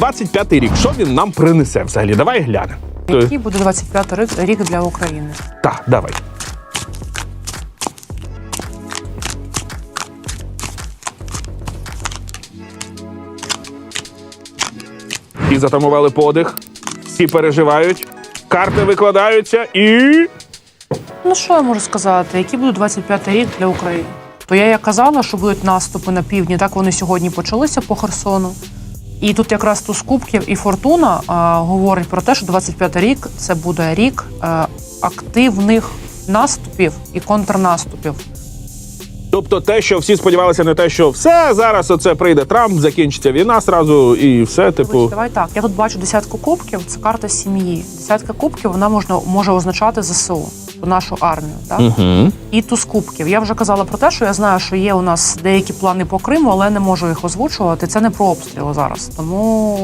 25-й рік, що він нам принесе взагалі? Давай глянемо. Який буде 25 рік, рік для України? Так, давай. І затамували подих. Всі переживають. Карти викладаються і. Ну що я можу сказати? Який буде 25 рік для України? То я як казала, що будуть наступи на півдні, так вони сьогодні почалися по Херсону. І тут якраз туз кубків і фортуна а, говорить про те, що 25 рік це буде рік а, активних наступів і контрнаступів. Тобто те, що всі сподівалися на те, що все зараз оце прийде Трамп, закінчиться війна зразу і все, типу. Давай так. Я тут бачу десятку кубків. Це карта сім'ї. Десятка кубків вона можна може означати ЗСУ, нашу армію. Так? Угу. І туз кубків. Я вже казала про те, що я знаю, що є у нас деякі плани по Криму, але не можу їх озвучувати. Це не про обстріли зараз. Тому